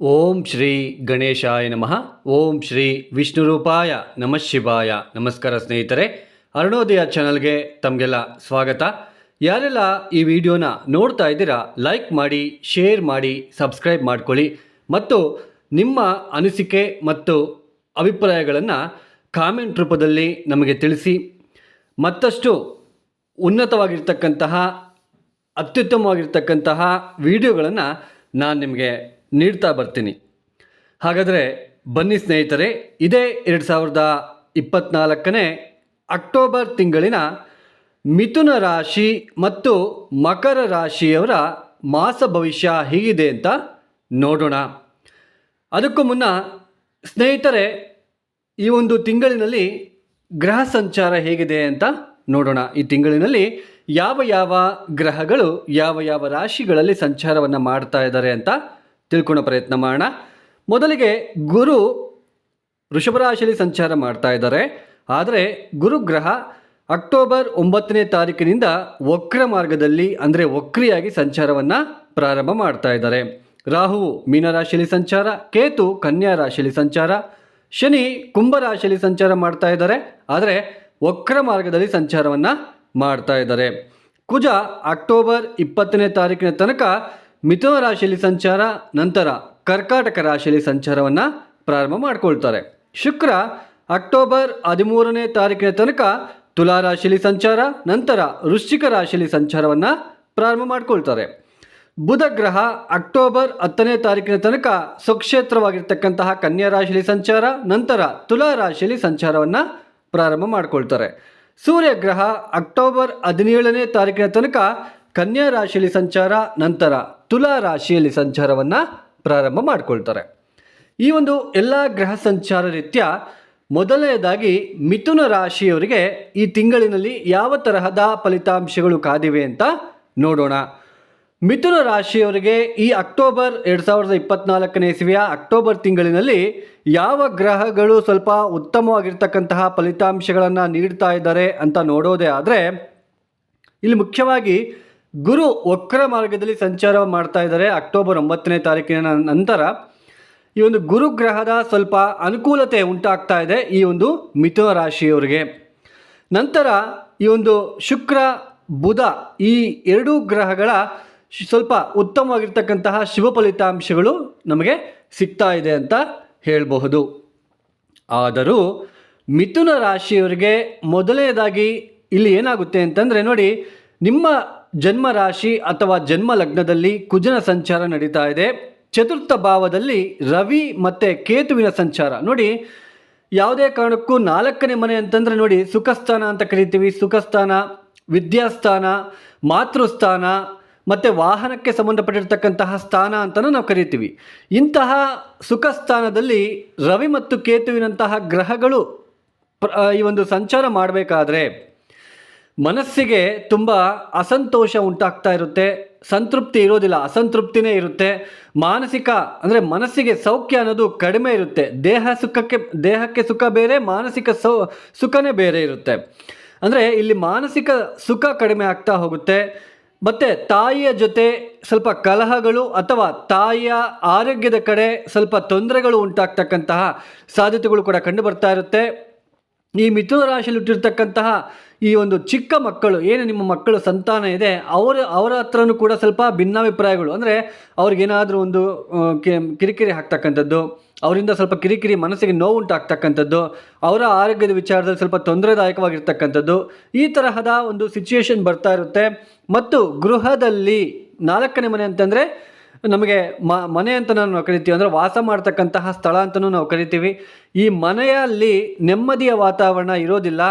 ಓಂ ಶ್ರೀ ಗಣೇಶಾಯ ನಮಃ. ಓಂ ಶ್ರೀ ವಿಷ್ಣುರೂಪಾಯ ನಮಃ ಶಿವಾಯ. ನಮಸ್ಕಾರ ಸ್ನೇಹಿತರೆ, ಅರುಣೋದಯ ಚಾನಲ್ಗೆ ತಮಗೆಲ್ಲ ಸ್ವಾಗತ. ಯಾರೆಲ್ಲ ಈ ವಿಡಿಯೋನ ನೋಡ್ತಾ ಇದ್ದೀರಾ, ಲೈಕ್ ಮಾಡಿ, ಶೇರ್ ಮಾಡಿ, ಸಬ್ಸ್ಕ್ರೈಬ್ ಮಾಡ್ಕೊಳ್ಳಿ ಮತ್ತು ನಿಮ್ಮ ಅನಿಸಿಕೆ ಮತ್ತು ಅಭಿಪ್ರಾಯಗಳನ್ನು ಕಾಮೆಂಟ್ ರೂಪದಲ್ಲಿ ನಮಗೆ ತಿಳಿಸಿ. ಮತ್ತಷ್ಟು ಉನ್ನತವಾಗಿರ್ತಕ್ಕಂತಹ, ಅತ್ಯುತ್ತಮವಾಗಿರ್ತಕ್ಕಂತಹ ವಿಡಿಯೋಗಳನ್ನು ನಾನು ನಿಮಗೆ ನೀಡ್ತಾ ಬರ್ತೀನಿ. ಹಾಗಾದರೆ ಬನ್ನಿ ಸ್ನೇಹಿತರೆ, ಇದೇ ಎರಡು ಸಾವಿರದ ಇಪ್ಪತ್ತ್ನಾಲ್ಕನೇ ಅಕ್ಟೋಬರ್ ತಿಂಗಳಿನ ಮಿಥುನ ರಾಶಿ ಮತ್ತು ಮಕರ ರಾಶಿಯವರ ಮಾಸ ಭವಿಷ್ಯ ಹೀಗಿದೆ ಅಂತ ನೋಡೋಣ. ಅದಕ್ಕೂ ಮುನ್ನ ಸ್ನೇಹಿತರೆ, ಈ ಒಂದು ತಿಂಗಳಿನಲ್ಲಿ ಗ್ರಹ ಸಂಚಾರ ಹೇಗಿದೆ ಅಂತ ನೋಡೋಣ. ಈ ತಿಂಗಳಿನಲ್ಲಿ ಯಾವ ಯಾವ ಗ್ರಹಗಳು, ಯಾವ ಯಾವ ರಾಶಿಗಳಲ್ಲಿ ಸಂಚಾರವನ್ನು ಮಾಡ್ತಾ ಇದ್ದಾರೆ ಅಂತ ತಿಳ್ಕೊಳ್ಳೋ ಪ್ರಯತ್ನ ಮಾಡೋಣ. ಮೊದಲಿಗೆ ಗುರು ವೃಷಭ ರಾಶಿಯಲ್ಲಿ ಸಂಚಾರ ಮಾಡ್ತಾ ಇದ್ದಾರೆ. ಆದರೆ ಗುರುಗ್ರಹ ಅಕ್ಟೋಬರ್ ಒಂಬತ್ತನೇ ತಾರೀಕಿನಿಂದ ವಕ್ರ ಮಾರ್ಗದಲ್ಲಿ, ಅಂದರೆ ವಕ್ರಿಯಾಗಿ ಸಂಚಾರವನ್ನು ಪ್ರಾರಂಭ ಮಾಡ್ತಾ ಇದ್ದಾರೆ. ರಾಹು ಮೀನರಾಶಿಯಲ್ಲಿ ಸಂಚಾರ, ಕೇತು ಕನ್ಯಾ ರಾಶಿಯಲ್ಲಿ ಸಂಚಾರ, ಶನಿ ಕುಂಭ ರಾಶಿಯಲ್ಲಿ ಸಂಚಾರ ಮಾಡ್ತಾ ಇದ್ದಾರೆ. ಆದರೆ ವಕ್ರ ಮಾರ್ಗದಲ್ಲಿ ಸಂಚಾರವನ್ನು ಮಾಡ್ತಾ ಇದ್ದಾರೆ. ಕುಜ ಅಕ್ಟೋಬರ್ ಇಪ್ಪತ್ತನೇ ತಾರೀಕಿನ ತನಕ ಮಿಥುನ ರಾಶಿಯಲ್ಲಿ ಸಂಚಾರ, ನಂತರ ಕರ್ಕಾಟಕ ರಾಶಿಯಲ್ಲಿ ಸಂಚಾರವನ್ನು ಪ್ರಾರಂಭ ಮಾಡಿಕೊಳ್ತಾರೆ. ಶುಕ್ರ ಅಕ್ಟೋಬರ್ ಹದಿಮೂರನೇ ತಾರೀಕಿನ ತನಕ ತುಲಾ ರಾಶಿಯಲ್ಲಿ ಸಂಚಾರ, ನಂತರ ವೃಶ್ಚಿಕ ರಾಶಿಯಲ್ಲಿ ಸಂಚಾರವನ್ನು ಪ್ರಾರಂಭ ಮಾಡಿಕೊಳ್ತಾರೆ. ಬುಧ ಗ್ರಹ ಅಕ್ಟೋಬರ್ ಹತ್ತನೇ ತಾರೀಕಿನ ತನಕ ಸ್ವಕ್ಷೇತ್ರವಾಗಿರ್ತಕ್ಕಂತಹ ಕನ್ಯಾ ರಾಶಿಯಲ್ಲಿ ಸಂಚಾರ, ನಂತರ ತುಲಾ ರಾಶಿಯಲ್ಲಿ ಸಂಚಾರವನ್ನು ಪ್ರಾರಂಭ ಮಾಡಿಕೊಳ್ತಾರೆ. ಸೂರ್ಯ ಗ್ರಹ ಅಕ್ಟೋಬರ್ ಹದಿನೇಳನೇ ತಾರೀಕಿನ ತನಕ ಕನ್ಯಾ ರಾಶಿಯಲ್ಲಿ ಸಂಚಾರ, ನಂತರ ತುಲಾ ರಾಶಿಯಲ್ಲಿ ಸಂಚಾರವನ್ನು ಪ್ರಾರಂಭ ಮಾಡಿಕೊಳ್ತಾರೆ. ಈ ಒಂದು ಎಲ್ಲ ಗ್ರಹ ಸಂಚಾರ ರೀತ್ಯ ಮೊದಲನೆಯದಾಗಿ ಮಿಥುನ ರಾಶಿಯವರಿಗೆ ಈ ತಿಂಗಳಿನಲ್ಲಿ ಯಾವ ತರಹದ ಫಲಿತಾಂಶಗಳು ಕಾದಿವೆ ಅಂತ ನೋಡೋಣ. ಮಿಥುನ ರಾಶಿಯವರಿಗೆ ಈ ಅಕ್ಟೋಬರ್ ಎರಡು ಸಾವಿರದ ಇಪ್ಪತ್ನಾಲ್ಕನೇ ಇಸವಿಯ ಅಕ್ಟೋಬರ್ ತಿಂಗಳಿನಲ್ಲಿ ಯಾವ ಗ್ರಹಗಳು ಸ್ವಲ್ಪ ಉತ್ತಮವಾಗಿರ್ತಕ್ಕಂತಹ ಫಲಿತಾಂಶಗಳನ್ನು ನೀಡ್ತಾ ಇದ್ದಾರೆ ಅಂತ ನೋಡೋದೇ ಆದರೆ, ಇಲ್ಲಿ ಮುಖ್ಯವಾಗಿ ಗುರು ವಕ್ರ ಮಾರ್ಗದಲ್ಲಿ ಸಂಚಾರ ಮಾಡ್ತಾ ಇದ್ದಾರೆ ಅಕ್ಟೋಬರ್ ಒಂಬತ್ತನೇ ತಾರೀಕಿನ ನಂತರ. ಈ ಒಂದು ಗುರುಗ್ರಹದ ಸ್ವಲ್ಪ ಅನುಕೂಲತೆ ಉಂಟಾಗ್ತಾ ಇದೆ ಈ ಒಂದು ಮಿಥುನ ರಾಶಿಯವರಿಗೆ. ನಂತರ ಈ ಒಂದು ಶುಕ್ರ, ಬುಧ ಈ ಎರಡೂ ಗ್ರಹಗಳ ಸ್ವಲ್ಪ ಉತ್ತಮವಾಗಿರ್ತಕ್ಕಂತಹ ಶುಭ ಫಲಿತಾಂಶಗಳು ನಮಗೆ ಸಿಗ್ತಾ ಇದೆ ಅಂತ ಹೇಳಬಹುದು. ಆದರೂ ಮಿಥುನ ರಾಶಿಯವರಿಗೆ ಮೊದಲನೇದಾಗಿ ಇಲ್ಲಿ ಏನಾಗುತ್ತೆ ಅಂತಂದರೆ ನೋಡಿ, ನಿಮ್ಮ ಜನ್ಮ ರಾಶಿ ಅಥವಾ ಜನ್ಮ ಲಗ್ನದಲ್ಲಿ ಕುಜನ ಸಂಚಾರ ನಡೀತಾ ಇದೆ. ಚತುರ್ಥ ಭಾವದಲ್ಲಿ ರವಿ ಮತ್ತು ಕೇತುವಿನ ಸಂಚಾರ. ನೋಡಿ, ಯಾವುದೇ ಕಾರಣಕ್ಕೂ ನಾಲ್ಕನೇ ಮನೆ ಅಂತಂದರೆ ನೋಡಿ, ಸುಖಸ್ಥಾನ ಅಂತ ಕರಿತೀವಿ. ಸುಖಸ್ಥಾನ, ವಿದ್ಯಾಸ್ಥಾನ, ಮಾತೃಸ್ಥಾನ, ಮತ್ತು ವಾಹನಕ್ಕೆ ಸಂಬಂಧಪಟ್ಟಿರ್ತಕ್ಕಂತಹ ಸ್ಥಾನ ಅಂತಲೂ ನಾವು ಕರಿತೀವಿ. ಇಂತಹ ಸುಖಸ್ಥಾನದಲ್ಲಿ ರವಿ ಮತ್ತು ಕೇತುವಿನಂತಹ ಗ್ರಹಗಳು ಈ ಒಂದು ಸಂಚಾರ ಮಾಡಬೇಕಾದ್ರೆ ಮನಸ್ಸಿಗೆ ತುಂಬ ಅಸಂತೋಷ ಉಂಟಾಗ್ತಾ ಇರುತ್ತೆ, ಸಂತೃಪ್ತಿ ಇರೋದಿಲ್ಲ, ಅಸಂತೃಪ್ತಿನೇ ಇರುತ್ತೆ. ಮಾನಸಿಕ ಅಂದರೆ ಮನಸ್ಸಿಗೆ ಸೌಖ್ಯ ಅನ್ನೋದು ಕಡಿಮೆ ಇರುತ್ತೆ. ದೇಹ ಸುಖಕ್ಕೆ, ದೇಹಕ್ಕೆ ಸುಖ ಬೇರೆ, ಮಾನಸಿಕ ಸೌ, ಸುಖನೇ ಬೇರೆ ಇರುತ್ತೆ. ಅಂದರೆ ಇಲ್ಲಿ ಮಾನಸಿಕ ಸುಖ ಕಡಿಮೆ ಆಗ್ತಾ ಹೋಗುತ್ತೆ. ಮತ್ತು ತಾಯಿಯ ಜೊತೆ ಸ್ವಲ್ಪ ಕಲಹಗಳು ಅಥವಾ ತಾಯಿಯ ಆರೋಗ್ಯದ ಕಡೆ ಸ್ವಲ್ಪ ತೊಂದರೆಗಳು ಉಂಟಾಗ್ತಕ್ಕಂತಹ ಸಾಧ್ಯತೆಗಳು ಕೂಡ ಕಂಡು ಬರ್ತಾ ಇರುತ್ತೆ. ಈ ಮಿಥುನ ರಾಶಿಯಲ್ಲಿ ಹುಟ್ಟಿರ್ತಕ್ಕಂತಹ ಈ ಒಂದು ಚಿಕ್ಕ ಮಕ್ಕಳು, ಏನು ನಿಮ್ಮ ಮಕ್ಕಳು ಸಂತಾನ ಇದೆ, ಅವರ ಅವರ ಹತ್ರನೂ ಕೂಡ ಸ್ವಲ್ಪ ಭಿನ್ನಾಭಿಪ್ರಾಯಗಳು. ಅಂದರೆ ಅವ್ರಿಗೇನಾದರೂ ಒಂದು ಕಿರಿಕಿರಿ ಹಾಕ್ತಕ್ಕಂಥದ್ದು ಅವರಿಂದ ಸ್ವಲ್ಪ ಕಿರಿಕಿರಿ ಮನಸ್ಸಿಗೆ ನೋವು ಉಂಟಾಗ್ತಕ್ಕಂಥದ್ದು, ಅವರ ಆರೋಗ್ಯದ ವಿಚಾರದಲ್ಲಿ ಸ್ವಲ್ಪ ತೊಂದರೆದಾಯಕವಾಗಿರ್ತಕ್ಕಂಥದ್ದು, ಈ ತರಹದ ಒಂದು ಸಿಚುಯೇಷನ್ ಬರ್ತಾ ಇರುತ್ತೆ. ಮತ್ತು ಗೃಹದಲ್ಲಿ ನಾಲ್ಕನೇ ಮನೆ ಅಂತಂದರೆ ನಮಗೆ ಮ, ಮನೆ ಅಂತ ನಾವು ಕರಿತೀವಿ ಅಂದರೆ ವಾಸ ಮಾಡ್ತಕ್ಕಂತಹ ಸ್ಥಳ ಅಂತಲೂ ನಾವು ಕರಿತೀವಿ. ಈ ಮನೆಯಲ್ಲಿ ನೆಮ್ಮದಿಯ ವಾತಾವರಣ ಇರೋದಿಲ್ಲ.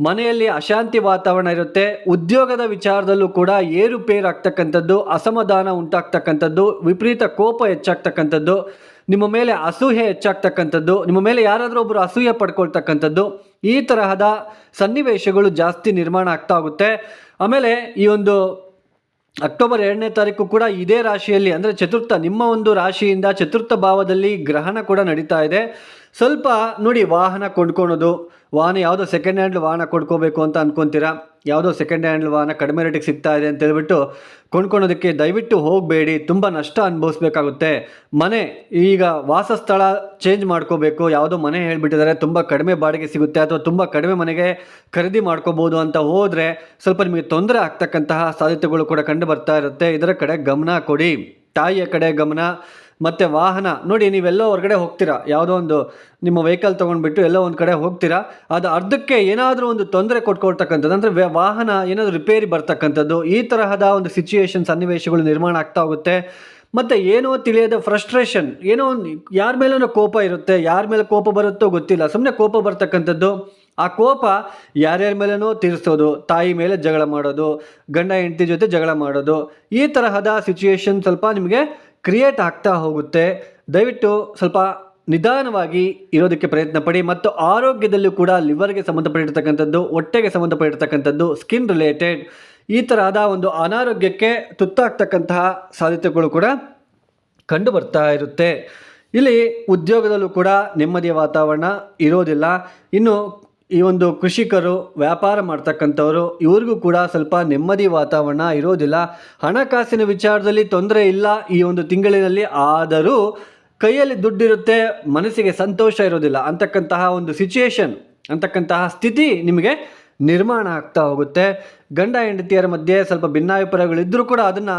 ಮನೆಯಲ್ಲಿ ಅಶಾಂತಿ ವಾತಾವರಣ ಇರುತ್ತೆ. ಉದ್ಯೋಗದ ವಿಚಾರದಲ್ಲೂ ಕೂಡ ಏರುಪೇರು ಆಗ್ತಕ್ಕಂಥದ್ದು, ಅಸಮಾಧಾನ ಉಂಟಾಗ್ತಕ್ಕಂಥದ್ದು, ವಿಪರೀತ ಕೋಪ ಹೆಚ್ಚಾಗ್ತಕ್ಕಂಥದ್ದು, ನಿಮ್ಮ ಮೇಲೆ ಅಸೂಹೆ ಹೆಚ್ಚಾಗ್ತಕ್ಕಂಥದ್ದು, ನಿಮ್ಮ ಮೇಲೆ ಯಾರಾದರೂ ಒಬ್ಬರು ಅಸೂಯೆ ಪಡ್ಕೊಳ್ತಕ್ಕಂಥದ್ದು, ಈ ತರಹದ ಸನ್ನಿವೇಶಗಳು ಜಾಸ್ತಿ ನಿರ್ಮಾಣ ಆಗ್ತಾ ಹೋಗುತ್ತೆ. ಆಮೇಲೆ ಈ ಒಂದು ಅಕ್ಟೋಬರ್ ಎರಡನೇ ತಾರೀಕು ಕೂಡ ಇದೇ ರಾಶಿಯಲ್ಲಿ, ಅಂದರೆ ಚತುರ್ಥ ನಿಮ್ಮ ಒಂದು ರಾಶಿಯಿಂದ ಚತುರ್ಥ ಭಾವದಲ್ಲಿ ಗ್ರಹಣ ಕೂಡ ನಡೀತಾ ಇದೆ. ಸ್ವಲ್ಪ ನೋಡಿ ವಾಹನ ಕೊಂಡ್ಕೊಳೋದು. ವಾಹನ ಯಾವುದೋ ಸೆಕೆಂಡ್ ಹ್ಯಾಂಡ್ ವಾಹನ ಕೊಂಡ್ಕೋಬೇಕು ಅಂತ ಅನ್ಕೊಂತೀರಾ? ಯಾವುದೋ ಸೆಕೆಂಡ್ ಹ್ಯಾಂಡ್ ವಾಹನ ಕಡಿಮೆ ರೇಟಿಗೆ ಸಿಗ್ತಾ ಇದೆ ಅಂತ ಹೇಳ್ಬಿಟ್ಟು ಕೊಂಡ್ಕೊಳೋದಕ್ಕೆ ದಯವಿಟ್ಟು ಹೋಗಬೇಡಿ. ತುಂಬ ನಷ್ಟ ಅನುಭವಿಸ್ಬೇಕಾಗುತ್ತೆ. ಮನೆ, ಈಗ ವಾಸಸ್ಥಳ ಚೇಂಜ್ ಮಾಡ್ಕೋಬೇಕು. ಯಾವುದೋ ಮನೆ ಹೇಳ್ಬಿಟ್ಟಿದ್ದಾರೆ. ತುಂಬ ಕಡಿಮೆ ಬಾಡಿಗೆ ಸಿಗುತ್ತೆ. ಅಥವಾ ತುಂಬ ಕಡಿಮೆ ಮನೆಗೆ ಖರೀದಿ ಮಾಡ್ಕೋಬೋದು ಅಂತ ಹೋದರೆ ಸ್ವಲ್ಪ ನಿಮಗೆ ತೊಂದರೆ ಆಗ್ತಕ್ಕಂತಹ ಸಾಧ್ಯತೆಗಳು ಕೂಡ ಕಂಡು ಬರ್ತಾ ಇರುತ್ತೆ. ಇದರ ಕಡೆ ಗಮನ ಕೊಡಿ. ತಾಯಿಯ ಕಡೆ ಗಮನ, ಮತ್ತು ವಾಹನ. ನೋಡಿ, ನೀವೆಲ್ಲೋ ಹೊರಗಡೆ ಹೋಗ್ತೀರಾ? ಯಾವುದೋ ಒಂದು ನಿಮ್ಮ ವೆಹಿಕಲ್ ತೊಗೊಂಡ್ಬಿಟ್ಟು ಎಲ್ಲೋ ಒಂದು ಕಡೆ ಹೋಗ್ತೀರಾ? ಅದು ಅರ್ಧಕ್ಕೆ ಏನಾದರೂ ಒಂದು ತೊಂದರೆ ಕೊಟ್ಕೊಳ್ತಕ್ಕಂಥದ್ದು, ಅಂದರೆ ವಾಹನ ಏನಾದರೂ ರಿಪೇರಿ ಬರ್ತಕ್ಕಂಥದ್ದು, ಈ ತರಹದ ಒಂದು ಸಿಚುಯೇಷನ್ ಸನ್ನಿವೇಶಗಳು ನಿರ್ಮಾಣ ಆಗ್ತಾ ಹೋಗುತ್ತೆ. ಮತ್ತು ಏನೋ ತಿಳಿಯದ ಫ್ರಸ್ಟ್ರೇಷನ್ ಏನೋ ಒಂದು ಯಾರ ಮೇಲೂ ಕೋಪ ಇರುತ್ತೆ, ಯಾರ ಮೇಲೆ ಕೋಪ ಬರುತ್ತೋ ಗೊತ್ತಿಲ್ಲ. ಸುಮ್ಮನೆ ಕೋಪ ಬರ್ತಕ್ಕಂಥದ್ದು. ಆ ಕೋಪ ಯಾರ್ಯಾರ ಮೇಲೇನೋ ತೀರಿಸೋದು, ತಾಯಿ ಮೇಲೆ ಜಗಳ ಮಾಡೋದು, ಗಂಡ ಹೆಂಡತಿ ಜೊತೆ ಜಗಳ ಮಾಡೋದು, ಈ ತರಹದ ಸಿಚುಯೇಷನ್ ಸ್ವಲ್ಪ ನಿಮಗೆ ಕ್ರಿಯೇಟ್ ಆಗ್ತಾ ಹೋಗುತ್ತೆ. ದಯವಿಟ್ಟು ಸ್ವಲ್ಪ ನಿಧಾನವಾಗಿ ಇರೋದಕ್ಕೆ ಪ್ರಯತ್ನ ಪಡಿ ಮತ್ತು ಆರೋಗ್ಯದಲ್ಲೂ ಕೂಡ ಲಿವರ್ಗೆ ಸಂಬಂಧಪಟ್ಟಿರ್ತಕ್ಕಂಥದ್ದು, ಹೊಟ್ಟೆಗೆ ಸಂಬಂಧಪಟ್ಟಿರ್ತಕ್ಕಂಥದ್ದು ಸ್ಕಿನ್ ರಿಲೇಟೆಡ್ ಈ ತರಹದ ಒಂದು ಅನಾರೋಗ್ಯಕ್ಕೆ ತುತ್ತಾಗ್ತಕ್ಕಂತಹ ಸಾಧ್ಯತೆಗಳು ಕೂಡ ಕಂಡು ಬರ್ತಾ ಇರುತ್ತೆ. ಇಲ್ಲಿ ಉದ್ಯೋಗದಲ್ಲೂ ಕೂಡ ನೆಮ್ಮದಿಯ ವಾತಾವರಣ ಇರೋದಿಲ್ಲ. ಇನ್ನು ಈ ಒಂದು ಕೃಷಿಕರು, ವ್ಯಾಪಾರ ಮಾಡ್ತಕ್ಕಂಥವರು, ಇವ್ರಿಗೂ ಕೂಡ ಸ್ವಲ್ಪ ನೆಮ್ಮದಿ ವಾತಾವರಣ ಇರೋದಿಲ್ಲ. ಹಣಕಾಸಿನ ವಿಚಾರದಲ್ಲಿ ತೊಂದರೆ ಇಲ್ಲ ಈ ಒಂದು ತಿಂಗಳಿನಲ್ಲಿ. ಆದರೂ ಕೈಯಲ್ಲಿ ದುಡ್ಡಿರುತ್ತೆ, ಮನಸ್ಸಿಗೆ ಸಂತೋಷ ಇರೋದಿಲ್ಲ. ಅಂತಕ್ಕಂತಹ ಒಂದು ಸಿಚುಯೇಷನ್ ಅಂತಕ್ಕಂತಹ ಸ್ಥಿತಿ ನಿಮಗೆ ನಿರ್ಮಾಣ ಆಗ್ತಾ ಹೋಗುತ್ತೆ. ಗಂಡ ಹೆಂಡತಿಯರ ಮಧ್ಯೆ ಸ್ವಲ್ಪ ಭಿನ್ನಾಭಿಪ್ರಾಯಗಳಿದ್ದರೂ ಕೂಡ ಅದನ್ನು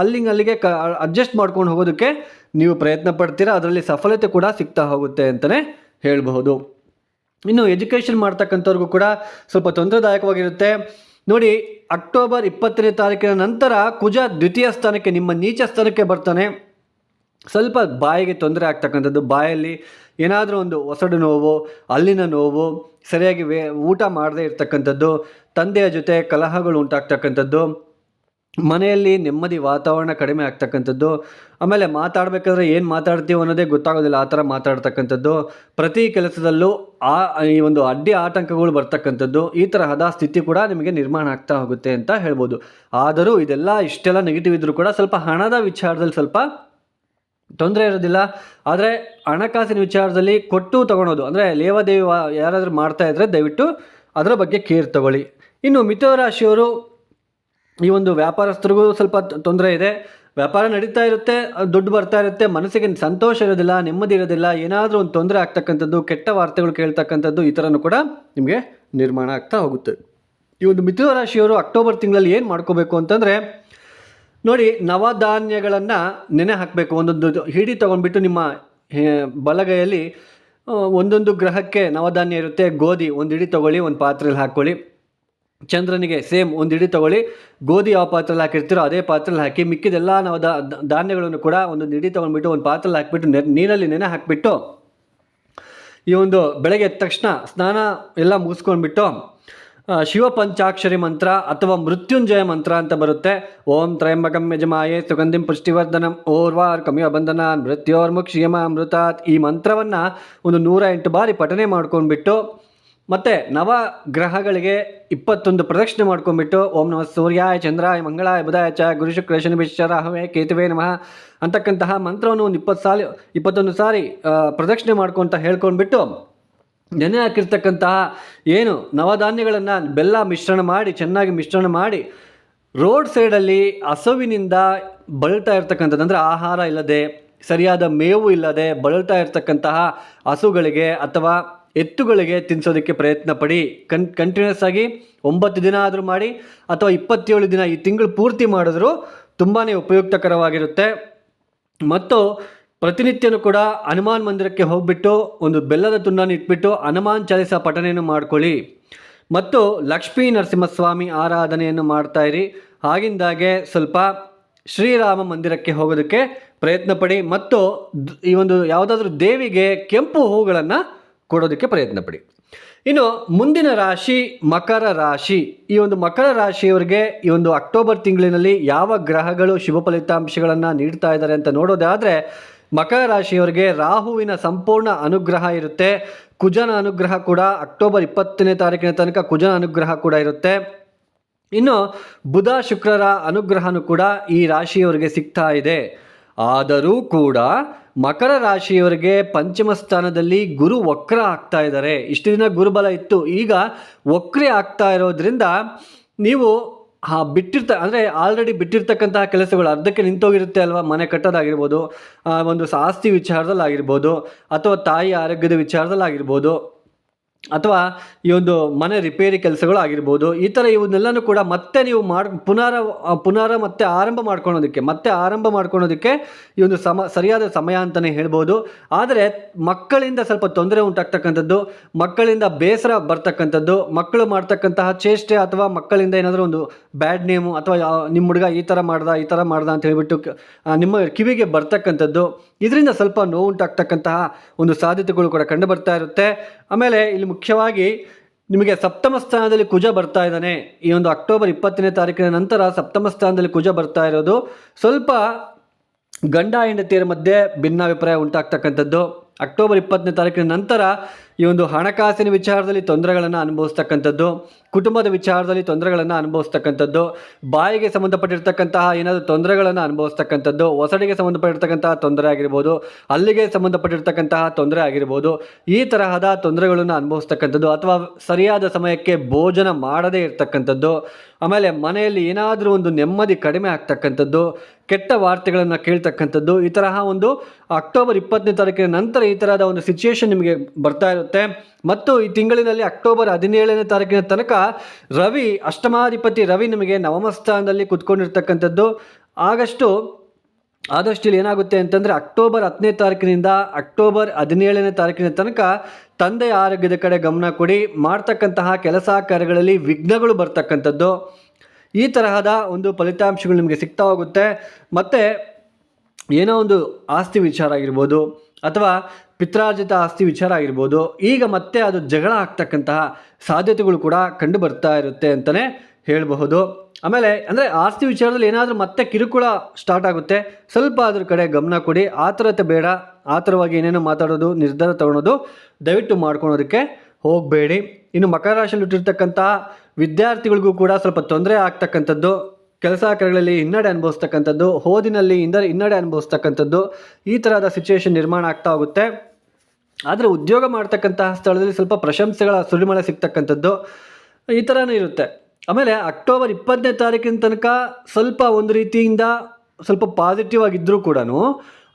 ಅಲ್ಲಿಂಗ್ ಅಲ್ಲಿಗೆ ಕ ಅಡ್ಜಸ್ಟ್ ಮಾಡ್ಕೊಂಡು ಹೋಗೋದಕ್ಕೆ ನೀವು ಪ್ರಯತ್ನ ಪಡ್ತೀರಾ? ಅದರಲ್ಲಿ ಸಫಲತೆ ಕೂಡ ಸಿಗ್ತಾ ಹೋಗುತ್ತೆ ಅಂತಲೇ ಹೇಳಬಹುದು. ಇನ್ನು ಎಜುಕೇಷನ್ ಮಾಡ್ತಕ್ಕಂಥವ್ರಿಗೂ ಕೂಡ ಸ್ವಲ್ಪ ತೊಂದರೆದಾಯಕವಾಗಿರುತ್ತೆ. ನೋಡಿ, ಅಕ್ಟೋಬರ್ ಇಪ್ಪತ್ತನೇ ತಾರೀಕಿನ ನಂತರ ಕುಜ ದ್ವಿತೀಯ ಸ್ಥಾನಕ್ಕೆ ನಿಮ್ಮ ನೀಚ ಸ್ಥಾನಕ್ಕೆ ಬರ್ತಾನೆ. ಸ್ವಲ್ಪ ಬಾಯಿಗೆ ತೊಂದರೆ ಆಗ್ತಕ್ಕಂಥದ್ದು, ಬಾಯಲ್ಲಿ ಏನಾದರೂ ಒಂದು ಒಸಡು ನೋವು, ಅಲ್ಲಿನ ನೋವು, ಸರಿಯಾಗಿ ವೇ ಊಟ ಮಾಡದೇ ಇರ್ತಕ್ಕಂಥದ್ದು, ತಂದೆಯ ಜೊತೆ ಕಲಹಗಳು ಉಂಟಾಗ್ತಕ್ಕಂಥದ್ದು ಮನೆಯಲ್ಲಿ ನೆಮ್ಮದಿ ವಾತಾವರಣ ಕಡಿಮೆ ಆಗ್ತಕ್ಕಂಥದ್ದು, ಆಮೇಲೆ ಮಾತಾಡಬೇಕಾದ್ರೆ ಏನು ಮಾತಾಡ್ತೀವಿ ಅನ್ನೋದೇ ಗೊತ್ತಾಗೋದಿಲ್ಲ, ಆ ಥರ ಮಾತಾಡ್ತಕ್ಕಂಥದ್ದು. ಪ್ರತಿ ಕೆಲಸದಲ್ಲೂ ಆ, ಈ ಒಂದು ಅಡ್ಡಿ ಆತಂಕಗಳು ಬರ್ತಕ್ಕಂಥದ್ದು, ಈ ತರಹದ ಸ್ಥಿತಿ ಕೂಡ ನಿಮಗೆ ನಿರ್ಮಾಣ ಆಗ್ತಾ ಹೋಗುತ್ತೆ ಅಂತ ಹೇಳ್ಬೋದು. ಆದರೂ ಇದೆಲ್ಲ ಇಷ್ಟೆಲ್ಲ ನೆಗೆಟಿವ್ ಇದ್ದರೂ ಕೂಡ ಸ್ವಲ್ಪ ಹಣದ ವಿಚಾರದಲ್ಲಿ ಸ್ವಲ್ಪ ತೊಂದರೆ ಇರೋದಿಲ್ಲ. ಆದರೆ ಹಣಕಾಸಿನ ವಿಚಾರದಲ್ಲಿ ಕೊಟ್ಟು ತಗೊಳೋದು, ಅಂದರೆ ಲೇವಾದೇವಿ ಯಾರಾದರೂ ಮಾಡ್ತಾ ಇದ್ದರೆ ದಯವಿಟ್ಟು ಅದರ ಬಗ್ಗೆ ಕೇರ್ ತಗೊಳ್ಳಿ. ಇನ್ನು ಮಿಥುನ ರಾಶಿಯವರು ಈ ಒಂದು ವ್ಯಾಪಾರಸ್ಥರಿಗೂ ಸ್ವಲ್ಪ ತೊಂದರೆ ಇದೆ. ವ್ಯಾಪಾರ ನಡೀತಾ ಇರುತ್ತೆ, ದುಡ್ಡು ಬರ್ತಾ ಇರುತ್ತೆ, ಮನಸ್ಸಿಗೆ ಸಂತೋಷ ಇರೋದಿಲ್ಲ, ನೆಮ್ಮದಿ ಇರೋದಿಲ್ಲ, ಏನಾದರೂ ಒಂದು ತೊಂದರೆ ಆಗ್ತಕ್ಕಂಥದ್ದು, ಕೆಟ್ಟ ವಾರ್ತೆಗಳು ಕೇಳ್ತಕ್ಕಂಥದ್ದು ಈ ಥರನೂ ಕೂಡ ನಿಮಗೆ ನಿರ್ಮಾಣ ಆಗ್ತಾ ಹೋಗುತ್ತೆ. ಈ ಒಂದು ಮಿಥುನ ರಾಶಿಯವರು ಅಕ್ಟೋಬರ್ ತಿಂಗಳಲ್ಲಿ ಏನು ಮಾಡ್ಕೋಬೇಕು ಅಂತಂದರೆ, ನೋಡಿ, ನವಧಾನ್ಯಗಳನ್ನು ನೆನೆ ಹಾಕಬೇಕು. ಒಂದೊಂದು ಹಿಡಿ ತೊಗೊಂಡ್ಬಿಟ್ಟು ನಿಮ್ಮ ಬಲಗೈಯಲ್ಲಿ ಒಂದೊಂದು ಗ್ರಹಕ್ಕೆ ನವಧಾನ್ಯ ಇರುತ್ತೆ. ಗೋಧಿ, ಒಂದು ಹಿಡಿ ತೊಗೊಳ್ಳಿ, ಒಂದು ಪಾತ್ರೆಯಲ್ಲಿ ಹಾಕ್ಕೊಳ್ಳಿ ಚಂದ್ರನಿಗೆ ಸೇಮ್ ಒಂದು ಹಿಡಿ ತಗೊಳ್ಳಿ. ಗೋಧಿ ಯಾವ ಪಾತ್ರಲ್ಲಿ ಹಾಕಿರ್ತೀರೋ ಅದೇ ಪಾತ್ರೆಯಲ್ಲಿ ಹಾಕಿ ಮಿಕ್ಕಿದೆಲ್ಲ ನಾವು ಧಾನ್ಯಗಳನ್ನು ಕೂಡ ಒಂದು ಹಿಡಿ ತೊಗೊಂಡ್ಬಿಟ್ಟು ಒಂದು ಪಾತ್ರೆಯಲ್ಲಿ ಹಾಕಿಬಿಟ್ಟು ನೀರಲ್ಲಿ ನೆನೆ ಹಾಕಿಬಿಟ್ಟು ಈ ಒಂದು ಬೆಳಗ್ಗೆ ಎದ್ದ ತಕ್ಷಣ ಸ್ನಾನ ಎಲ್ಲ ಮುಗಿಸ್ಕೊಂಡ್ಬಿಟ್ಟು ಶಿವ ಪಂಚಾಕ್ಷರಿ ಮಂತ್ರ ಅಥವಾ ಮೃತ್ಯುಂಜಯ ಮಂತ್ರ ಅಂತ ಬರುತ್ತೆ. ಓಂ ತ್ರಯಂಬಕಂ ಯಜಮಾಯೇ ಸುಗಂಧಿಂ ಪುಷ್ಟಿವರ್ಧನಂ ಓರ್ವಾರ್ ಕಮಿಯ ಬಂಧನ ಮೃತ್ಯೋರ್ಮುಕ್ಷಿಯಮ ಅಮೃತಾತ್ ಈ ಮಂತ್ರವನ್ನು ಒಂದು ನೂರ ಎಂಟು ಬಾರಿ ಪಠನೆ ಮಾಡ್ಕೊಂಡ್ಬಿಟ್ಟು ಮತ್ತು ನವ ಗ್ರಹಗಳಿಗೆ ಇಪ್ಪತ್ತೊಂದು ಪ್ರದಕ್ಷಿಣೆ ಮಾಡ್ಕೊಂಡ್ಬಿಟ್ಟು ಓಂ ನಮಃ ಸೂರ್ಯಾಯ ಚಂದ್ರಾಯ ಮಂಗಳಾಯ ಬುಧಾಯ ಚ ಗುರು ಶುಕ್ರ ಶನಿ ಬಿಶ್ಚರ ಹವೇ ಕೇತುವೆ ನಮಃ ಅಂತಕ್ಕಂತಹ ಮಂತ್ರವನ್ನು ಒಂದು ಇಪ್ಪತ್ತು ಸಾಲ ಇಪ್ಪತ್ತೊಂದು ಸಾರಿ ಪ್ರದಕ್ಷಿಣೆ ಮಾಡ್ಕೊಂತ ಹೇಳ್ಕೊಂಡ್ಬಿಟ್ಟು ನೆನೆ ಹಾಕಿರ್ತಕ್ಕಂತಹ ಏನು ನವಧಾನ್ಯಗಳನ್ನು ಬೆಲ್ಲ ಮಿಶ್ರಣ ಮಾಡಿ, ಚೆನ್ನಾಗಿ ಮಿಶ್ರಣ ಮಾಡಿ ರೋಡ್ ಸೈಡಲ್ಲಿ ಹಸುವಿನಿಂದ ಬಳಲ್ತಾ ಇರ್ತಕ್ಕಂಥದ್ದು, ಅಂದರೆ ಆಹಾರ ಇಲ್ಲದೆ, ಸರಿಯಾದ ಮೇವು ಇಲ್ಲದೆ ಬಳಲ್ತಾ ಇರ್ತಕ್ಕಂತಹ ಹಸುಗಳಿಗೆ ಅಥವಾ ಎತ್ತುಗಳಿಗೆ ತಿನ್ನಿಸೋದಕ್ಕೆ ಪ್ರಯತ್ನ ಪಡಿ. ಕನ್ ಕಂಟಿನ್ಯೂಸ್ ಆಗಿ ಒಂಬತ್ತು ದಿನ ಆದರೂ ಮಾಡಿ ಅಥವಾ ಇಪ್ಪತ್ತೇಳು ದಿನ ಈ ತಿಂಗಳು ಪೂರ್ತಿ ಮಾಡಿದ್ರೂ ತುಂಬಾ ಉಪಯುಕ್ತಕರವಾಗಿರುತ್ತೆ. ಮತ್ತು ಪ್ರತಿನಿತ್ಯನೂ ಕೂಡ ಹನುಮಾನ್ ಮಂದಿರಕ್ಕೆ ಹೋಗ್ಬಿಟ್ಟು ಒಂದು ಬೆಲ್ಲದ ತುಂಡನ್ನು ಇಟ್ಬಿಟ್ಟು ಹನುಮಾನ್ ಚಾಲಿಸ ಪಠನೆಯನ್ನು ಮಾಡ್ಕೊಳ್ಳಿ. ಮತ್ತು ಲಕ್ಷ್ಮೀ ನರಸಿಂಹಸ್ವಾಮಿ ಆರಾಧನೆಯನ್ನು ಮಾಡ್ತಾ ಇರಿ. ಆಗಿಂದಾಗೆ ಸ್ವಲ್ಪ ಶ್ರೀರಾಮ ಮಂದಿರಕ್ಕೆ ಹೋಗೋದಕ್ಕೆ ಪ್ರಯತ್ನ ಪಡಿ. ಮತ್ತು ಈ ಒಂದು ಯಾವುದಾದ್ರೂ ದೇವಿಗೆ ಕೆಂಪು ಹೂಗಳನ್ನು ಕೊಡೋದಕ್ಕೆ ಪ್ರಯತ್ನ ಪಡಿ. ಇನ್ನು ಮುಂದಿನ ರಾಶಿ ಮಕರ ರಾಶಿ. ಈ ಒಂದು ಮಕರ ರಾಶಿಯವರಿಗೆ ಈ ಒಂದು ಅಕ್ಟೋಬರ್ ತಿಂಗಳಿನಲ್ಲಿ ಯಾವ ಗ್ರಹಗಳು ಶುಭ ಫಲಿತಾಂಶಗಳನ್ನು ನೀಡ್ತಾ ಇದ್ದಾರೆ ಅಂತ ನೋಡೋದಾದರೆ, ಮಕರ ರಾಶಿಯವರಿಗೆ ರಾಹುವಿನ ಸಂಪೂರ್ಣ ಅನುಗ್ರಹ ಇರುತ್ತೆ. ಕುಜನ ಅನುಗ್ರಹ ಕೂಡ ಅಕ್ಟೋಬರ್ ಇಪ್ಪತ್ತನೇ ತಾರೀಕಿನ ತನಕ ಕುಜನ ಅನುಗ್ರಹ ಕೂಡ ಇರುತ್ತೆ. ಇನ್ನು ಬುಧ ಶುಕ್ರರ ಅನುಗ್ರಹನೂ ಕೂಡ ಈ ರಾಶಿಯವರಿಗೆ ಸಿಗ್ತಾ ಇದೆ. ಆದರೂ ಕೂಡ ಮಕರ ರಾಶಿಯವರಿಗೆ ಪಂಚಮ ಸ್ಥಾನದಲ್ಲಿ ಗುರು ವಕ್ರ ಆಗ್ತಾ ಇದ್ದಾರೆ. ಇಷ್ಟು ದಿನ ಗುರುಬಲ ಇತ್ತು. ಈಗ ವಕ್ರಿ ಆಗ್ತಾ ಇರೋದ್ರಿಂದ ನೀವು, ಹಾ, ಬಿಟ್ಟಿರ್ತ, ಅಂದರೆ ಆಲ್ರೆಡಿ ಬಿಟ್ಟಿರ್ತಕ್ಕಂತಹ ಕೆಲಸಗಳು ಅರ್ಧಕ್ಕೆ ನಿಂತೋಗಿರುತ್ತೆ ಅಲ್ವಾ? ಮನೆ ಕಟ್ಟೋದಾಗಿರ್ಬೋದು ಒಂದು ಸಾಸ್ತಿ ವಿಚಾರದಲ್ಲಾಗಿರ್ಬೋದು, ಅಥವಾ ತಾಯಿ ಆರೋಗ್ಯದ ವಿಚಾರದಲ್ಲಿ ಆಗಿರ್ಬೋದು ಅಥವಾ ಈ ಒಂದು ಮನೆ ರಿಪೇರಿ ಕೆಲಸಗಳು ಆಗಿರ್ಬೋದು, ಈ ಥರ ಇವನ್ನೆಲ್ಲನೂ ಕೂಡ ಮತ್ತೆ ನೀವು ಮಾಡ್, ಪುನರ ಪುನರ ಮತ್ತೆ ಆರಂಭ ಮಾಡ್ಕೊಳೋದಕ್ಕೆ, ಮತ್ತೆ ಆರಂಭ ಮಾಡ್ಕೊಳೋದಕ್ಕೆ ಈ ಒಂದು ಸಮ, ಸರಿಯಾದ ಸಮಯ ಅಂತಲೇ ಹೇಳ್ಬೋದು. ಆದರೆ ಮಕ್ಕಳಿಂದ ಸ್ವಲ್ಪ ತೊಂದರೆ ಉಂಟಾಗ್ತಕ್ಕಂಥದ್ದು, ಮಕ್ಕಳಿಂದ ಬೇಸರ ಬರ್ತಕ್ಕಂಥದ್ದು, ಮಕ್ಕಳು ಮಾಡ್ತಕ್ಕಂತಹ ಚೇಷ್ಟೆ ಅಥವಾ ಮಕ್ಕಳಿಂದ ಏನಾದರೂ ಒಂದು ಬ್ಯಾಡ್ ನೇಮು ಅಥವಾ ನಿಮ್ಮ ಹುಡುಗ ಈ ಥರ ಮಾಡ್ದ, ಈ ಥರ ಮಾಡ್ದ ಅಂತ ಹೇಳಿಬಿಟ್ಟು ನಿಮ್ಮ ಕಿವಿಗೆ ಬರ್ತಕ್ಕಂಥದ್ದು ಇದರಿಂದ ಸ್ವಲ್ಪ ನೋವುಂಟಾಗ್ತಕ್ಕಂತಹ ಒಂದು ಸಾಧ್ಯತೆಗಳು ಕೂಡ ಕಂಡು ಬರ್ತಾ ಇರುತ್ತೆ. ಆಮೇಲೆ ಇಲ್ಲಿ ಮುಖ್ಯವಾಗಿ ನಿಮಗೆ ಸಪ್ತಮ ಸ್ಥಾನದಲ್ಲಿ ಕುಜ ಬರ್ತಾ ಇದ್ದಾನೆ. ಈ ಒಂದು ಅಕ್ಟೋಬರ್ ಇಪ್ಪತ್ತನೇ ತಾರೀಕಿನ ನಂತರ ಸಪ್ತಮ ಸ್ಥಾನದಲ್ಲಿ ಕುಜ ಬರ್ತಾ ಇರೋದು. ಸ್ವಲ್ಪ ಗಂಡ ಹೆಂಡತಿಯರ ಮಧ್ಯೆ ಭಿನ್ನಾಭಿಪ್ರಾಯ ಉಂಟಾಗ್ತಕ್ಕಂಥದ್ದು. ಅಕ್ಟೋಬರ್ ಇಪ್ಪತ್ತನೇ ತಾರೀಕಿನ ನಂತರ ಈ ಒಂದು ಹಣಕಾಸಿನ ವಿಚಾರದಲ್ಲಿ ತೊಂದರೆಗಳನ್ನು ಅನುಭವಿಸ್ತಕ್ಕಂಥದ್ದು, ಕುಟುಂಬದ ವಿಚಾರದಲ್ಲಿ ತೊಂದರೆಗಳನ್ನು ಅನುಭವಿಸ್ತಕ್ಕಂಥದ್ದು, ಬಾಯಿಗೆ ಸಂಬಂಧಪಟ್ಟಿರ್ತಕ್ಕಂತಹ ಏನಾದರೂ ತೊಂದರೆಗಳನ್ನು ಅನುಭವಿಸ್ತಕ್ಕಂಥದ್ದು ಹೊಸಡಿಗೆ ಸಂಬಂಧಪಟ್ಟಿರ್ತಕ್ಕಂತಹ ತೊಂದರೆ ಆಗಿರ್ಬೋದು, ಅಲ್ಲಿಗೆ ಸಂಬಂಧಪಟ್ಟಿರ್ತಕ್ಕಂತಹ ತೊಂದರೆ ಆಗಿರ್ಬೋದು, ಈ ತರಹದ ತೊಂದರೆಗಳನ್ನು ಅನುಭವಿಸ್ತಕ್ಕಂಥದ್ದು ಅಥವಾ ಸರಿಯಾದ ಸಮಯಕ್ಕೆ ಭೋಜನ ಮಾಡದೇ ಇರತಕ್ಕಂಥದ್ದು, ಆಮೇಲೆ ಮನೆಯಲ್ಲಿ ಏನಾದರೂ ಒಂದು ನೆಮ್ಮದಿ ಕಡಿಮೆ ಆಗ್ತಕ್ಕಂಥದ್ದು, ಕೆಟ್ಟ ವಾರ್ತೆಗಳನ್ನು ಕೇಳ್ತಕ್ಕಂಥದ್ದು, ಈ ತರಹ ಒಂದು ಅಕ್ಟೋಬರ್ ಇಪ್ಪತ್ತನೇ ತಾರೀಕಿನ ನಂತರ ಈ ತರಹದ ಒಂದು ಸಿಚುಯೇಷನ್ ನಿಮಗೆ ಬರ್ತಾ ಇರುತ್ತೆ ಮತ್ತು ಈ ತಿಂಗಳಿನಲ್ಲಿ ಅಕ್ಟೋಬರ್ ಹದಿನೇಳನೇ ತಾರೀಕಿನ ತನಕ ರವಿ ಅಷ್ಟಮಾಧಿಪತಿ ರವಿ ನಿಮಗೆ ನವಮಸ್ಥಾನದಲ್ಲಿ ಕುತ್ಕೊಂಡಿರ್ತಕ್ಕಂಥದ್ದು. ಆಗಷ್ಟು, ಆದಷ್ಟು ಇಲ್ಲಿ ಏನಾಗುತ್ತೆ ಅಂತಂದರೆ ಅಕ್ಟೋಬರ್ ಹತ್ತನೇ ತಾರೀಕಿನಿಂದ ಅಕ್ಟೋಬರ್ ಹದಿನೇಳನೇ ತಾರೀಕಿನ ತನಕ ತಂದೆಯ ಆರೋಗ್ಯದ ಕಡೆ ಗಮನ ಕೊಡಿ. ಮಾಡ್ತಕ್ಕಂತಹ ಕೆಲಸ ಕಾರ್ಯಗಳಲ್ಲಿ ವಿಘ್ನಗಳು ಬರ್ತಕ್ಕಂಥದ್ದು. ಈ ತರಹದ ಒಂದು ಫಲಿತಾಂಶಗಳು ನಿಮಗೆ ಸಿಗ್ತಾ ಹೋಗುತ್ತೆ. ಮತ್ತು ಏನೋ ಒಂದು ಆಸ್ತಿ ವಿಚಾರ ಆಗಿರ್ಬೋದು, ಅಥವಾ ಪಿತ್ರಾರ್ಜಿತ ಆಸ್ತಿ ವಿಚಾರ ಆಗಿರ್ಬೋದು, ಈಗ ಮತ್ತೆ ಅದು ಜಗಳ ಆಗ್ತಕ್ಕಂತಹ ಸಾಧ್ಯತೆಗಳು ಕೂಡ ಕಂಡು ಬರ್ತಾ ಇರುತ್ತೆ ಅಂತಲೇ ಹೇಳಬಹುದು. ಆಮೇಲೆ, ಅಂದರೆ ಆಸ್ತಿ ವಿಚಾರದಲ್ಲಿ ಏನಾದರೂ ಮತ್ತೆ ಕಿರುಕುಳ ಸ್ಟಾರ್ಟ್ ಆಗುತ್ತೆ, ಸ್ವಲ್ಪ ಅದ್ರ ಕಡೆ ಗಮನ ಕೊಡಿ ಆತುರತೆ ಬೇಡ ಆತರವಾಗಿ ಏನೇನೋ ಮಾತಾಡೋದು, ನಿರ್ಧಾರ ತಗೊಳೋದು ದಯವಿಟ್ಟು ಮಾಡ್ಕೊಳೋದಕ್ಕೆ ಹೋಗಬೇಡಿ. ಇನ್ನು ಮಕರ ರಾಶಿಯಲ್ಲಿ ಹುಟ್ಟಿರ್ತಕ್ಕಂತಹ ವಿದ್ಯಾರ್ಥಿಗಳಿಗೂ ಕೂಡ ಸ್ವಲ್ಪ ತೊಂದರೆ ಆಗ್ತಕ್ಕಂಥದ್ದು ಕೆಲಸ ಕಾರ್ಯಗಳಲ್ಲಿ ಹಿನ್ನಡೆ ಅನುಭವಿಸ್ತಕ್ಕಂಥದ್ದು ಓದಿನಲ್ಲಿ ಹಿಂದೆ ಹಿನ್ನಡೆ ಅನುಭವಿಸ್ತಕ್ಕಂಥದ್ದು, ಈ ಥರದ ಸಿಚುವೇಶನ್ ನಿರ್ಮಾಣ ಆಗ್ತಾ ಹೋಗುತ್ತೆ. ಆದರೆ ಉದ್ಯೋಗ ಮಾಡ್ತಕ್ಕಂತಹ ಸ್ಥಳದಲ್ಲಿ ಸ್ವಲ್ಪ ಪ್ರಶಂಸೆಗಳ ಸುರಿಮಳೆ ಸಿಗ್ತಕ್ಕಂಥದ್ದು ಈ ಥರನೇ ಇರುತ್ತೆ. ಆಮೇಲೆ ಅಕ್ಟೋಬರ್ ಇಪ್ಪತ್ತನೇ ತಾರೀಕಿನ ತನಕ ಸ್ವಲ್ಪ ಒಂದು ರೀತಿಯಿಂದ ಸ್ವಲ್ಪ ಪಾಸಿಟಿವ್ ಆಗಿದ್ದರೂ ಕೂಡ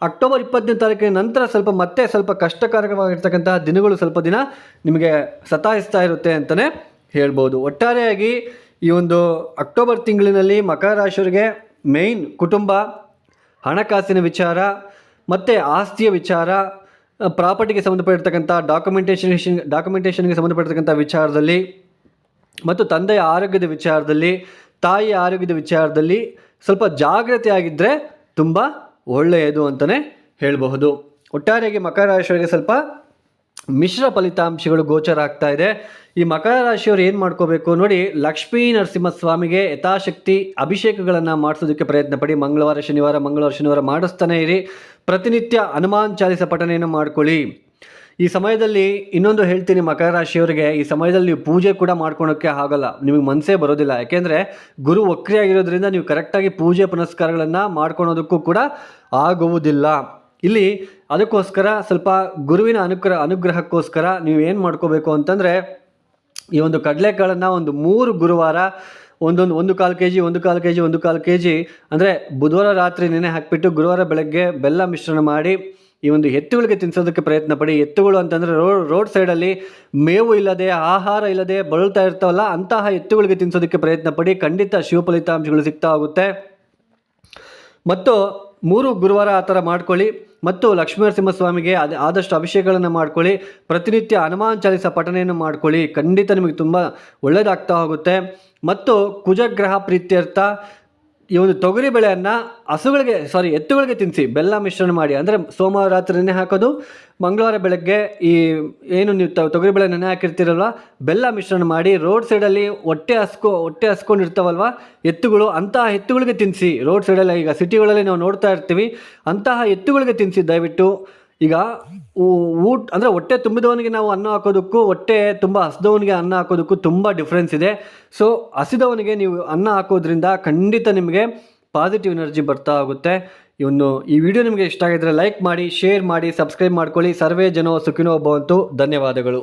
ಅಕ್ಟೋಬರ್ ಇಪ್ಪತ್ತನೇ ತಾರೀಕಿನ ನಂತರ ಸ್ವಲ್ಪ ಮತ್ತೆ ಸ್ವಲ್ಪ ಕಷ್ಟಕರವಾಗಿರ್ತಕ್ಕಂತಹ ದಿನಗಳು ಸ್ವಲ್ಪ ದಿನ ನಿಮಗೆ ಸತಾಯಿಸ್ತಾ ಇರುತ್ತೆ ಅಂತಲೇ ಹೇಳ್ಬೋದು. ಒಟ್ಟಾರೆಯಾಗಿ ಈ ಒಂದು ಅಕ್ಟೋಬರ್ ತಿಂಗಳಿನಲ್ಲಿ ಮಕರ ರಾಶಿಯವರಿಗೆ ಮೇಯ್ನ್ ಕುಟುಂಬ, ಹಣಕಾಸಿನ ವಿಚಾರ ಮತ್ತು ಆಸ್ತಿಯ ವಿಚಾರ ಪ್ರಾಪರ್ಟಿಗೆ ಸಂಬಂಧಪಟ್ಟಿರ್ತಕ್ಕಂಥ ಡಾಕ್ಯುಮೆಂಟೇಷನ್ ಡಾಕ್ಯುಮೆಂಟೇಷನ್ಗೆ ಸಂಬಂಧಪಟ್ಟಿರ್ತಕ್ಕಂಥ ವಿಚಾರದಲ್ಲಿ ಮತ್ತು ತಂದೆಯ ಆರೋಗ್ಯದ ವಿಚಾರದಲ್ಲಿ, ತಾಯಿಯ ಆರೋಗ್ಯದ ವಿಚಾರದಲ್ಲಿ ಸ್ವಲ್ಪ ಜಾಗ್ರತೆ ಆಗಿದ್ದರೆ ತುಂಬ ಒಳ್ಳೆಯದು ಅಂತಲೇ ಹೇಳಬಹುದು. ಒಟ್ಟಾರೆಯಾಗಿ ಮಕರ ರಾಶಿಯವರಿಗೆ ಸ್ವಲ್ಪ ಮಿಶ್ರ ಫಲಿತಾಂಶಗಳು ಗೋಚರ ಆಗ್ತಾ ಇದೆ. ಈ ಮಕರ ರಾಶಿಯವರು ಏನು ಮಾಡ್ಕೋಬೇಕು ನೋಡಿ, ಲಕ್ಷ್ಮೀ ನರಸಿಂಹಸ್ವಾಮಿಗೆ ಯಥಾಶಕ್ತಿ ಅಭಿಷೇಕಗಳನ್ನು ಮಾಡಿಸೋದಕ್ಕೆ ಪ್ರಯತ್ನ ಪಡಿ ಮಂಗಳವಾರ, ಶನಿವಾರ ಮಂಗಳವಾರ, ಶನಿವಾರ ಮಾಡಿಸ್ತಾನೆ ಇರಿ. ಪ್ರತಿನಿತ್ಯ ಹನುಮಾನ್ ಚಾಲಿಸ ಪಠಣೆಯನ್ನು ಮಾಡ್ಕೊಳ್ಳಿ. ಈ ಸಮಯದಲ್ಲಿ ಇನ್ನೊಂದು ಹೇಳ್ತೀನಿ ಮಕರ ರಾಶಿಯವರಿಗೆ, ಈ ಸಮಯದಲ್ಲಿ ನೀವು ಪೂಜೆ ಕೂಡ ಮಾಡ್ಕೊಳೋಕ್ಕೆ ಆಗಲ್ಲ. ನಿಮಗೆ ಮನಸ್ಸೇ ಬರೋದಿಲ್ಲ. ಯಾಕೆಂದರೆ ಗುರು ವಕ್ರಿಯಾಗಿರೋದ್ರಿಂದ ನೀವು ಕರೆಕ್ಟಾಗಿ ಪೂಜೆ ಪುನಸ್ಕಾರಗಳನ್ನು ಮಾಡ್ಕೊಳೋದಕ್ಕೂ ಕೂಡ ಆಗುವುದಿಲ್ಲ. ಇಲ್ಲಿ ಅದಕ್ಕೋಸ್ಕರ ಸ್ವಲ್ಪ ಗುರುವಿನ ಅನುಗ್ರಹ, ಅನುಗ್ರಹಕ್ಕೋಸ್ಕರ ನೀವು ಏನು ಮಾಡ್ಕೋಬೇಕು ಅಂತಂದರೆ ಈ ಒಂದು ಕಡಲೆಕಾಳನ್ನು ಒಂದು ಮೂರು ಗುರುವಾರ ಒಂದೊಂದು, ಒಂದು ಕಾಲು ಕೆ ಜಿ ಒಂದು ಕಾಲು ಕೆ ಜಿ ಒಂದು ಕಾಲು ಕೆ ಜಿ ಅಂದರೆ ಬುಧವಾರ ರಾತ್ರಿ ನೆನೆ ಹಾಕಿಬಿಟ್ಟು ಗುರುವಾರ ಬೆಳಗ್ಗೆ ಬೆಲ್ಲ ಮಿಶ್ರಣ ಮಾಡಿ ಈ ಒಂದು ಎತ್ತುಗಳಿಗೆ ತಿನ್ನಿಸೋದಕ್ಕೆ ಪ್ರಯತ್ನ ಪಡಿ. ಎತ್ತುಗಳು ಅಂತಂದರೆ ರೋಡ್ ರೋಡ್ ಸೈಡಲ್ಲಿ ಮೇವು ಇಲ್ಲದೆ, ಆಹಾರ ಇಲ್ಲದೆ ಬಳಲ್ತಾ ಇರ್ತಾವಲ್ಲ ಅಂತಹ ಎತ್ತುಗಳಿಗೆ ತಿನ್ನಿಸೋದಕ್ಕೆ ಪ್ರಯತ್ನ ಪಡಿ. ಖಂಡಿತ ಶಿವ ಫಲಿತಾಂಶಗಳು ಸಿಗ್ತಾ ಹೋಗುತ್ತೆ. ಮತ್ತು ಮೂರು ಗುರುವಾರ ಆ ಥರ ಮಾಡ್ಕೊಳ್ಳಿ ಮತ್ತು ಲಕ್ಷ್ಮೀನರಸಿಂಹಸ್ವಾಮಿಗೆ ಅದು, ಆದಷ್ಟು ಅಭಿಷೇಕಗಳನ್ನು ಮಾಡ್ಕೊಳ್ಳಿ, ಪ್ರತಿನಿತ್ಯ ಹನುಮಾನ್ ಚಾಲಿಸ ಪಠನೆಯನ್ನು ಮಾಡ್ಕೊಳ್ಳಿ, ಖಂಡಿತ ನಿಮಗೆ ತುಂಬ ಒಳ್ಳೆಯದಾಗ್ತಾ ಹೋಗುತ್ತೆ. ಮತ್ತು ಕುಜಗ್ರಹ ಪ್ರೀತ್ಯರ್ಥ ಈ ಒಂದು ತೊಗರಿ ಬೆಳೆಯನ್ನು ಹಸುಗಳಿಗೆ ಸಾರಿ ಎತ್ತುಗಳಿಗೆ ತಿನ್ನಿಸಿ ಬೆಲ್ಲ ಮಿಶ್ರಣ ಮಾಡಿ, ಅಂದರೆ ಸೋಮವಾರ ರಾತ್ರಿ ನೆನೆ ಹಾಕೋದು, ಮಂಗಳವಾರ ಬೆಳಗ್ಗೆ ಈ ಏನು ನೀವು ತೊಗರಿ ಬೆಳೆ ನೆನೆ ಹಾಕಿರ್ತೀರಲ್ವ, ಬೆಲ್ಲ ಮಿಶ್ರಣ ಮಾಡಿ, ರೋಡ್ ಸೈಡಲ್ಲಿ ಹೊಟ್ಟೆ ಹಸ್ಕೊ, ಹೊಟ್ಟೆ ಹಸ್ಕೊಂಡಿರ್ತಾವಲ್ವ ಎತ್ತುಗಳು, ಅಂತಹ ಎತ್ತುಗಳಿಗೆ ತಿನ್ನಿಸಿ ರೋಡ್ ಸೈಡಲ್ಲಿ ಈಗ ಸಿಟಿಗಳಲ್ಲಿ ನಾವು ನೋಡ್ತಾ ಇರ್ತೀವಿ, ಅಂತಹ ಎತ್ತುಗಳಿಗೆ ತಿನ್ನಿಸಿ ದಯವಿಟ್ಟು ಈಗ ಊಟ, ಅಂದರೆ ಹೊಟ್ಟೆ ತುಂಬಿದವನಿಗೆ ನಾವು ಅನ್ನ ಹಾಕೋದಕ್ಕೂ, ಹೊಟ್ಟೆ ತುಂಬ ಹಸಿದವನಿಗೆ ಅನ್ನ ಹಾಕೋದಕ್ಕೂ ತುಂಬ ಡಿಫ್ರೆನ್ಸ್ ಇದೆ. ಸೊ ಹಸಿದವನಿಗೆ ನೀವು ಅನ್ನ ಹಾಕೋದ್ರಿಂದ ಖಂಡಿತ ನಿಮಗೆ ಪಾಸಿಟಿವ್ ಎನರ್ಜಿ ಬರ್ತಾ ಹೋಗುತ್ತೆ. ಇವನು ಈ ವಿಡಿಯೋ ನಿಮಗೆ ಇಷ್ಟ ಆಗಿದ್ರೆ ಲೈಕ್ ಮಾಡಿ ಶೇರ್ ಮಾಡಿ ಸಬ್ಸ್ಕ್ರೈಬ್ ಮಾಡ್ಕೊಳ್ಳಿ. ಸರ್ವೇ ಜನೋ ಸುಖಿನೋ ಭವಂತು. ಧನ್ಯವಾದಗಳು.